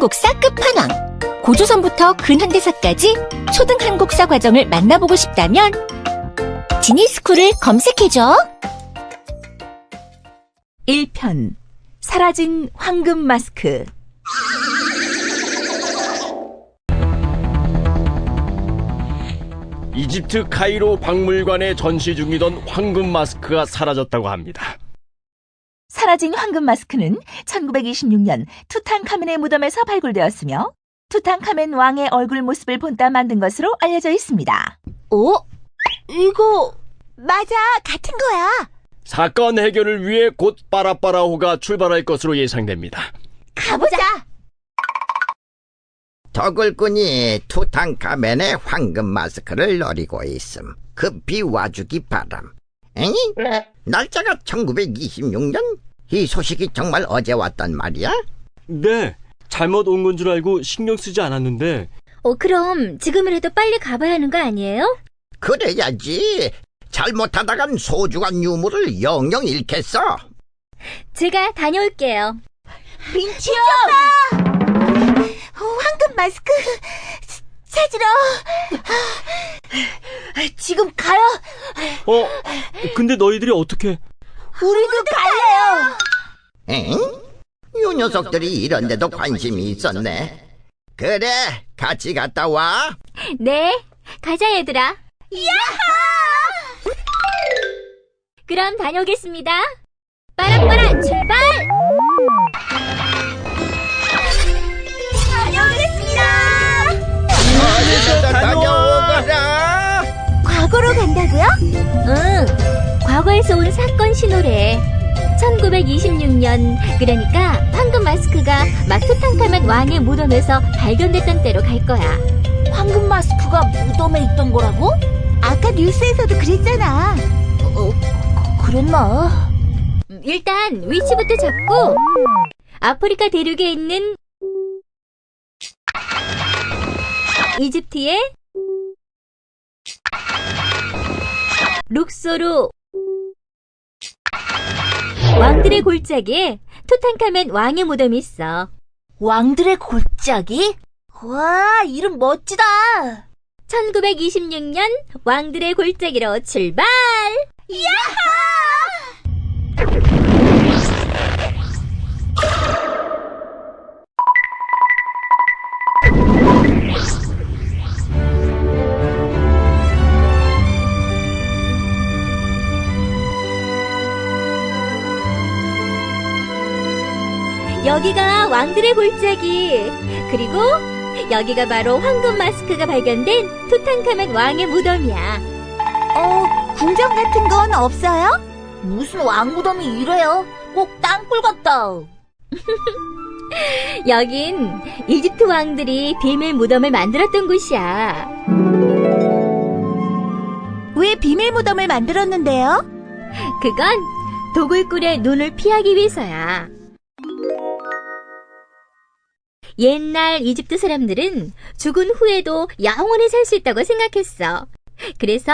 초등한국사 끝판왕. 고조선부터 근현대사까지 초등 한국사 과정을 만나보고 싶다면 지니스쿨을 검색해줘. 1편 사라진 황금 마스크 이집트 카이로 박물관에 전시 중이던 황금 마스크가 사라졌다고 합니다. 사라진 황금 마스크는 1926년 투탕카멘의 무덤에서 발굴되었으며 투탕카멘 왕의 얼굴 모습을 본따 만든 것으로 알려져 있습니다. 오, 이거 맞아, 같은 거야. 사건 해결을 위해 곧 빠라빠라호가 출발할 것으로 예상됩니다. 가보자. 더글꾼이 투탕카멘의 황금 마스크를 노리고 있음. 급히 와주기 바람. 에이? 날짜가 1926년? 이 소식이 정말 어제 왔단 말이야? 네, 잘못 온 건 줄 알고 신경 쓰지 않았는데 어, 그럼 지금이라도 빨리 가봐야 하는 거 아니에요? 그래야지. 잘못하다간 소중한 유물을 영영 잃겠어. 제가 다녀올게요. 민치요. 황금 마스크 찾으러. 지금 가요. 어, 근데 너희들이 어떻게 우리도 갈래요. 엥? 이 녀석들이 이런 데도 관심이 있었네. 그래, 같이 갔다 와. 네, 가자 얘들아. 야하! 그럼 다녀오겠습니다. 빠라빠라 출발! 간다고요? 응, 과거에서 온 사건 신호래. 1926년, 그러니까 황금 마스크가 마투탕카멘 왕의 무덤에서 발견됐던 때로 갈 거야. 황금 마스크가 무덤에 있던 거라고? 아까 뉴스에서도 그랬잖아. 어, 그- 그랬나? 음, 일단 위치부터 잡고 아프리카 대륙에 있는 이집트의 룩소르 왕들의 골짜기에 투탕카멘 왕의 무덤이 있어. 왕들의 골짜기? 와, 이름 멋지다. 1926년 왕들의 골짜기로 출발! 여기가 왕들의 골짜기. 그리고 여기가 바로 황금 마스크가 발견된 투탕카멘 왕의 무덤이야. 어, 궁전 같은 건 없어요? 무슨 왕 무덤이 이래요? 꼭 땅굴 같다. 여긴 이집트 왕들이 비밀 무덤을 만들었던 곳이야. 왜 비밀 무덤을 만들었는데요? 그건 도굴꾼의 눈을 피하기 위해서야. 옛날 이집트 사람들은 죽은 후에도 영원히 살 수 있다고 생각했어. 그래서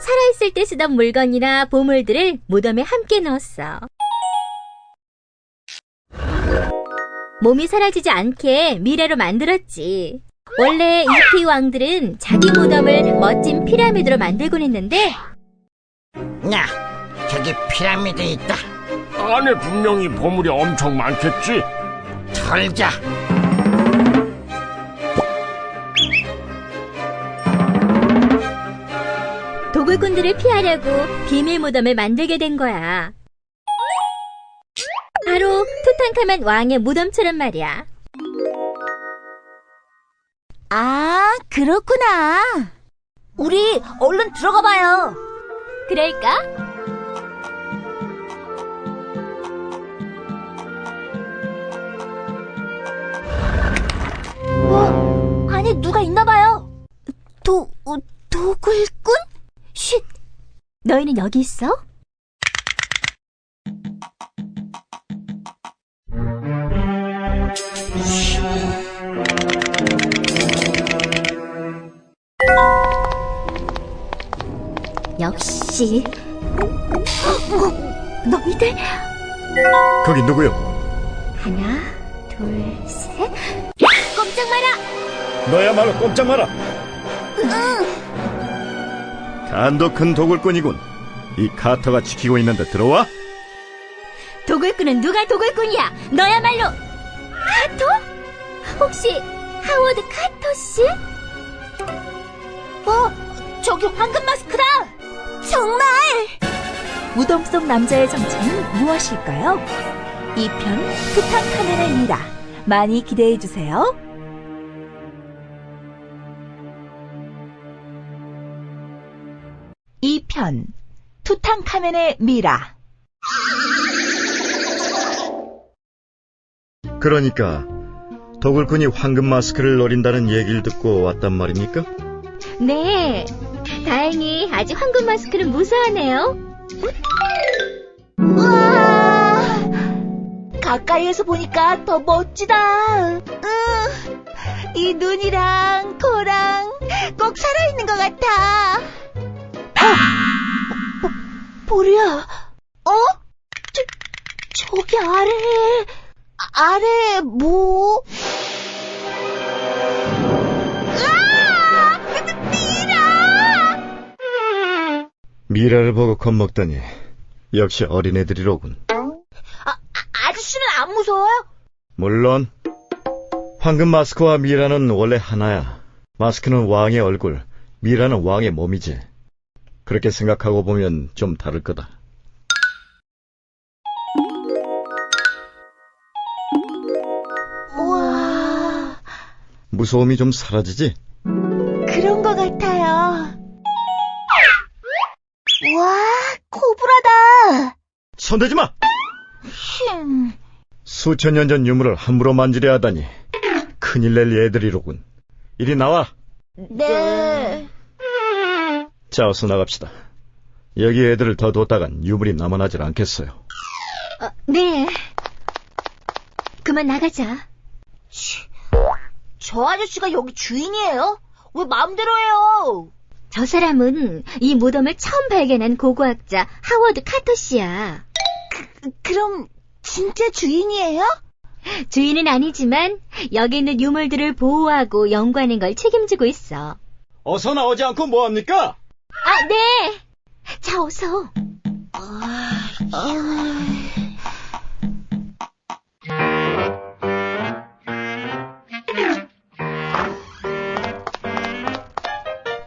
살아있을 때 쓰던 물건이나 보물들을 무덤에 함께 넣었어. 몸이 사라지지 않게 미래로 만들었지. 원래 이집트 왕들은 자기 무덤을 멋진 피라미드로 만들곤 했는데 야, 저기 피라미드 있다. 안에 분명히 보물이 엄청 많겠지? 털자. 도굴꾼들을 피하려고 비밀 무덤을 만들게 된 거야. 바로 투탕카멘 왕의 무덤처럼 말이야. 그렇구나. 우리 얼른 들어가 봐요. 그럴까? 어, 안에 누가 있나 봐요. 도, 어, 도굴꾼? 쉿. 너희는 여기 있어? 역시. 어, 너희들 거기 누구요? 하나, 둘, 셋. 꼼짝 마라. 너야말로 꼼짝 마라. 간도 큰 도굴꾼이군. 이 카터가 지키고 있는데 들어와? 도굴꾼은 누가 도굴꾼이야? 너야말로 카토? 혹시 하워드 카토 씨? 어, 저기 황금 마스크다! 정말! 무덤 속 남자의 정체는 무엇일까요? 2편 투탕카멘의 미라 많이 기대해 주세요. 2편 투탕카멘의 미라 그러니까 도굴꾼이 황금 마스크를 노린다는 얘기를 듣고 왔단 말입니까? 네. 다행히 아직 황금 마스크는 무사하네요. 우와! 가까이에서 보니까 더 멋지다. 으, 이 눈이랑 코랑 꼭 살아있는 것 같아. 어? 보, 보리야, 어? 저, 저기 아래, 아래 뭐? 미라를 보고 겁먹다니 역시 어린애들이로군. 아저씨는 안 무서워요? 물론 황금 마스크와 미라는 원래 하나야. 마스크는 왕의 얼굴, 미라는 왕의 몸이지. 그렇게 생각하고 보면 좀 다를 거다. 우와, 무서움이 좀 사라지지? 코브라다. 손대지 마! 흠, 수천 년 전 유물을 함부로 만지려 하다니. 큰일 낼 애들이로군. 이리 나와. 네. 자, 어서 나갑시다. 여기 애들을 더 뒀다간 유물이 남아나질 않겠어요. 어, 네. 그만 나가자. 저 아저씨가 여기 주인이에요? 왜 마음대로 해요? 저 사람은 이 무덤을 처음 발견한 고고학자 하워드 카토 씨야. 그럼 진짜 주인이에요? 주인은 아니지만 여기 있는 유물들을 보호하고 연구하는 걸 책임지고 있어. 어서 나오지 않고 뭐합니까? 아, 네. 자, 어서.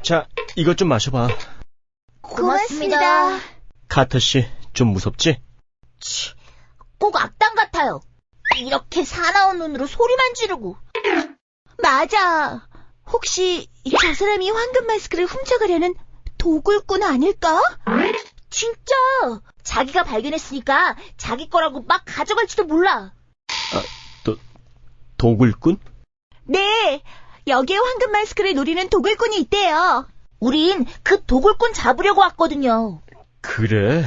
자, 이것 좀 마셔봐. 고맙습니다. 카터 씨, 좀 무섭지? 꼭 악당 같아요. 이렇게 사나운 눈으로 소리만 지르고. 맞아. 혹시 저 사람이 황금 마스크를 훔쳐가려는 도굴꾼 아닐까? 진짜. 자기가 발견했으니까 자기 거라고 막 가져갈지도 몰라. 도굴꾼? 네. 여기에 황금 마스크를 노리는 도굴꾼이 있대요. 우린 그 도굴꾼 잡으려고 왔거든요. 그래?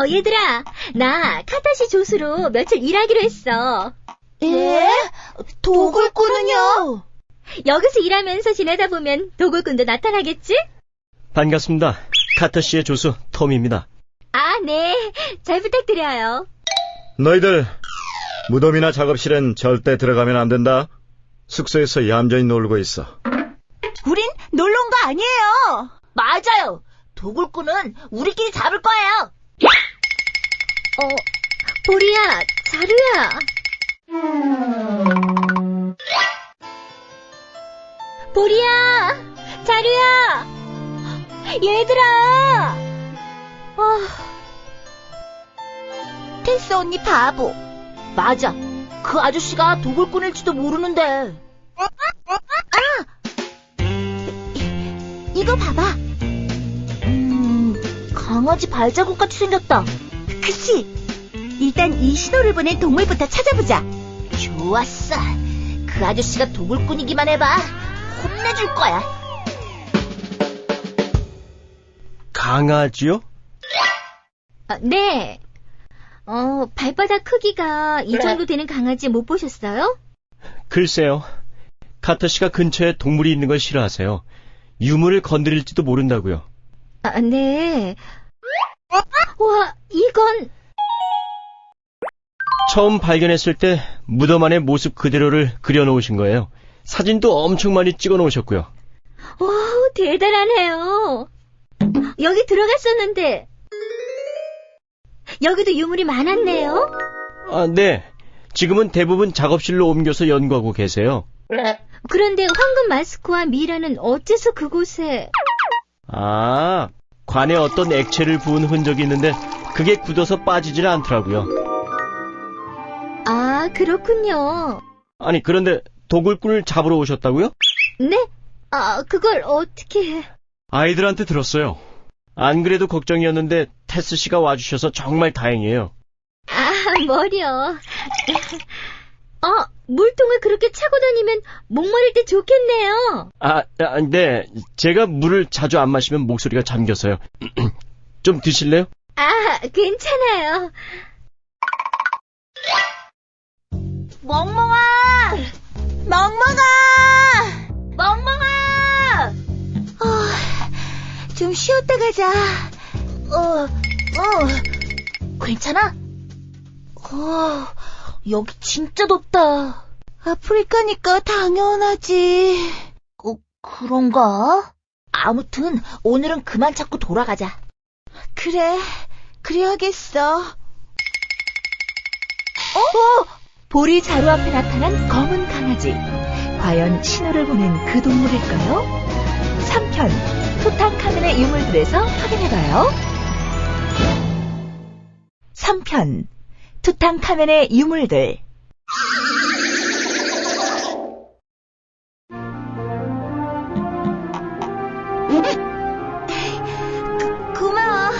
어, 얘들아. 나 카타시 조수로 며칠 일하기로 했어. 예? 도굴꾼은요? 여기서 일하면서 지내다 보면 도굴꾼도 나타나겠지? 반갑습니다. 카터 씨의 조수 톰입니다. 아, 네. 잘 부탁드려요. 너희들 무덤이나 작업실엔 절대 들어가면 안 된다. 숙소에서 얌전히 놀고 있어. 놀러 온 거 아니에요. 맞아요. 도굴꾼은 우리끼리 잡을 거예요. 어, 보리야, 자루야. 보리야, 자루야. 얘들아! 아... 테스 언니 바보. 맞아. 그 아저씨가 도굴꾼일지도 모르는데. 아! 이거 봐봐. 음, 강아지 발자국 같이 생겼다. 그치? 일단 이 신호를 보낸 동물부터 찾아보자. 좋았어. 그 아저씨가 도굴꾼이기만 해봐. 혼내줄 거야. 강아지요? 아, 네. 어, 발바닥 크기가 이 정도 되는 강아지 못 보셨어요? 글쎄요. 카터 씨가 근처에 동물이 있는 걸 싫어하세요. 유물을 건드릴지도 모른다고요. 아, 네. 와, 이건 처음 발견했을 때 무덤 안의 모습 그대로를 그려놓으신 거예요. 사진도 엄청 많이 찍어 놓으셨고요. 와, 대단하네요. 여기 들어갔었는데 여기도 유물이 많았네요. 아, 네. 지금은 대부분 작업실로 옮겨서 연구하고 계세요. 그런데 황금 마스크와 미라는 어째서 그곳에 아, 관에 어떤 액체를 부은 흔적이 있는데 그게 굳어서 빠지질 않더라고요. 아, 그렇군요. 아니, 그런데 도굴꾼을 잡으러 오셨다고요? 네? 아, 그걸 어떻게 아이들한테 들었어요. 안 그래도 걱정이었는데 테스 씨가 와주셔서 정말 다행이에요. 아, 머리요. 어, 물통을 그렇게 차고 다니면 목 마를 때 좋겠네요. 아, 아, 네. 제가 물을 자주 안 마시면 목소리가 잠겨서요. 좀 드실래요? 아, 괜찮아요. 멍멍아! 멍멍아! 멍멍아! 어, 좀 쉬었다 가자. 어, 어. 괜찮아? 어, 여기 진짜 덥다. 아프리카니까 당연하지. 어, 그런가? 아무튼 오늘은 그만 찾고 돌아가자. 그래, 그래야겠어. 어? 보리 자루 앞에 나타난 검은 강아지. 과연 신호를 보낸 그 동물일까요? 3편 투탕카멘의 유물들에서 확인해봐요. 3편 투탕카멘의 유물들 고마워.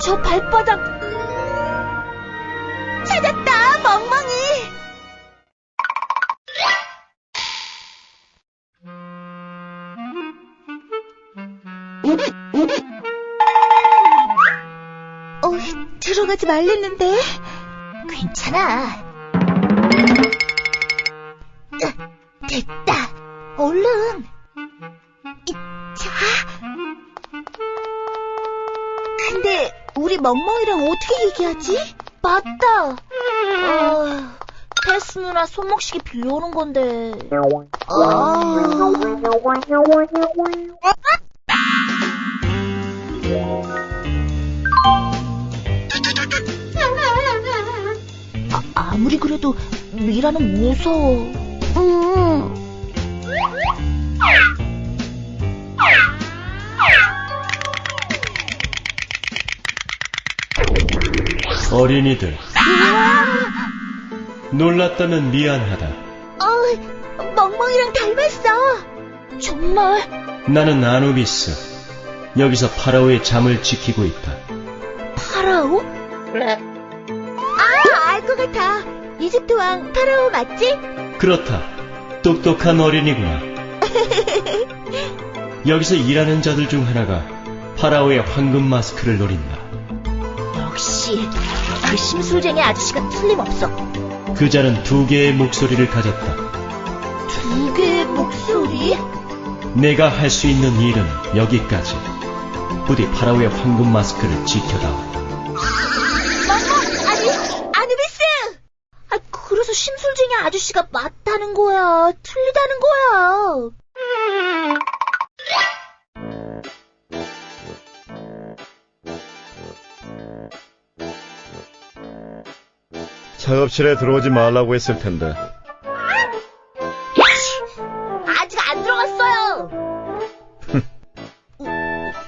저 발바닥. 들어가지 말랬는데. 괜찮아. 으, 됐다. 얼른. 이, 자. 근데 우리 멍멍이랑 어떻게 얘기하지? 맞다. 어, 테스 누나 손목시계 빌려오는 건데. 아. 아, 아무리 그래도 미라는 무서워. 음. 어린이들. 놀랐다면 미안하다. 어, 멍멍이랑 닮았어. 정말 나는 아누비스. 여기서 파라오의 잠을 지키고 있다. 이집트 왕 파라오 맞지? 그렇다. 똑똑한 어린이구나. 여기서 일하는 자들 중 하나가 파라오의 황금 마스크를 노린다. 역시 그 심술쟁이 아저씨가 틀림없어. 그 자는 두 개의 목소리를 가졌다. 두 개의 목소리? 내가 할 수 있는 일은 여기까지. 부디 파라오의 황금 마스크를 지켜다오. 그래서 심술쟁이 아저씨가 맞다는 거야. 틀리다는 거야. 작업실에 들어오지 말라고 했을 텐데. 아직 안 들어갔어요. 우,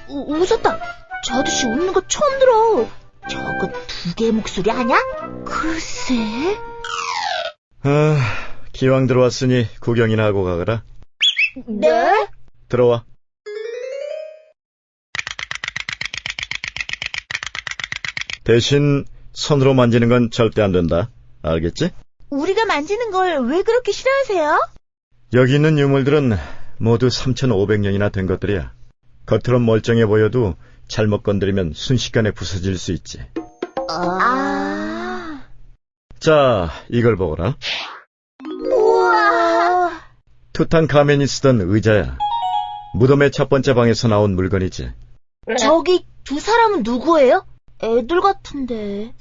우, 웃었다. 저 아저씨 웃는 거 처음 들어. 저거 두 개의 목소리 아냐? 글쎄. 아, 기왕 들어왔으니 구경이나 하고 가거라. 네? 들어와. 대신 손으로 만지는 건 절대 안 된다. 알겠지? 우리가 만지는 걸 왜 그렇게 싫어하세요? 여기 있는 유물들은 모두 3,500년이나 된 것들이야. 겉으론 멀쩡해 보여도 잘못 건드리면 순식간에 부서질 수 있지. 아. 자, 이걸 보거라. 우와. 투탕카멘이 쓰던 의자야. 무덤의 첫 번째 방에서 나온 물건이지. 저기 두 사람은 누구예요? 애들 같은데.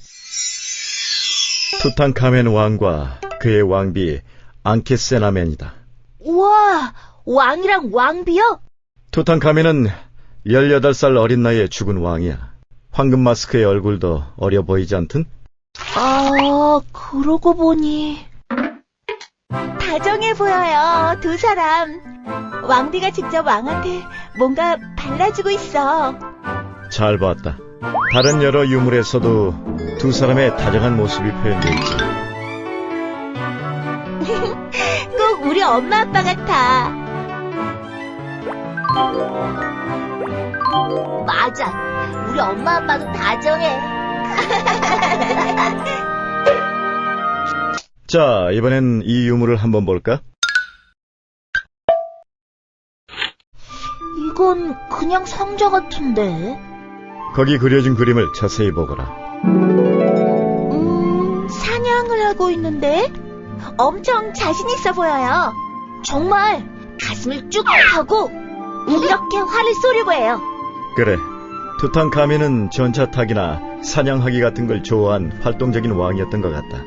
투탕카멘 왕과 그의 왕비 앙케세나멘이다. 우와, 왕이랑 왕비요? 투탕카멘은 18살 어린 나이에 죽은 왕이야. 황금 마스크의 얼굴도 어려 보이지 않든? 아, 그러고 보니. 다정해 보여요, 두 사람. 왕비가 직접 왕한테 뭔가 발라주고 있어. 잘 봤다. 다른 여러 유물에서도 두 사람의 다정한 모습이 표현되어 있지. 꼭 우리 엄마 아빠 같아. 맞아. 우리 엄마 아빠도 다정해. 자, 이번엔 이 유물을 한번 볼까? 이건 그냥 상자 같은데. 거기 그려진 그림을 자세히 보거라. 음, 사냥을 하고 있는데 엄청 자신 있어 보여요. 정말 가슴을 쭉 펴고 이렇게 화를 쏘려고 해요. 그래. 투탕카멘은 전차 타기나 사냥하기 같은 걸 좋아한 활동적인 왕이었던 것 같다.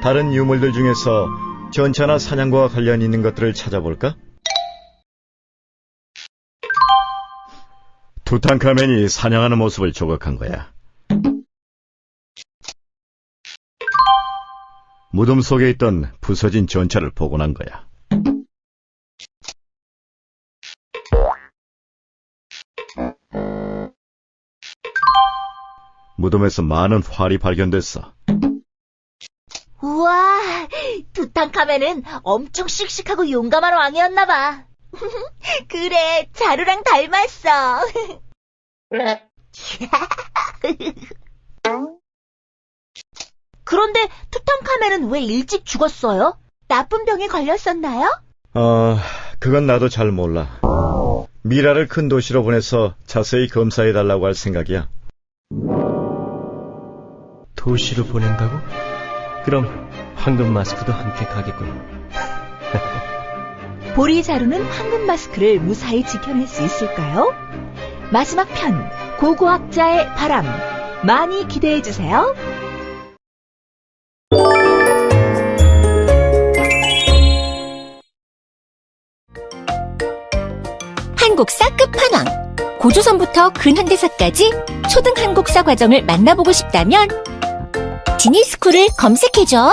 다른 유물들 중에서 전차나 사냥과 관련 있는 것들을 찾아볼까? 투탕카멘이 사냥하는 모습을 조각한 거야. 무덤 속에 있던 부서진 전차를 복원한 거야. 무덤에서 많은 활이 발견됐어. 우와, 두탕카멘은 엄청 씩씩하고 용감한 왕이었나 봐. 그래, 자루랑 닮았어. 그런데 투탕카멘은 왜 일찍 죽었어요? 나쁜 병에 걸렸었나요? 어, 그건 나도 잘 몰라. 미라를 큰 도시로 보내서 자세히 검사해달라고 할 생각이야. 도시로 보낸다고? 그럼 황금 마스크도 함께 가겠군. 보리 자루는 황금 마스크를 무사히 지켜낼 수 있을까요? 마지막 편, 고고학자의 바람. 많이 기대해주세요. 한국사 끝판왕. 고조선부터 근현대사까지 초등 한국사 과정을 만나보고 싶다면 지니스쿨을 검색해줘.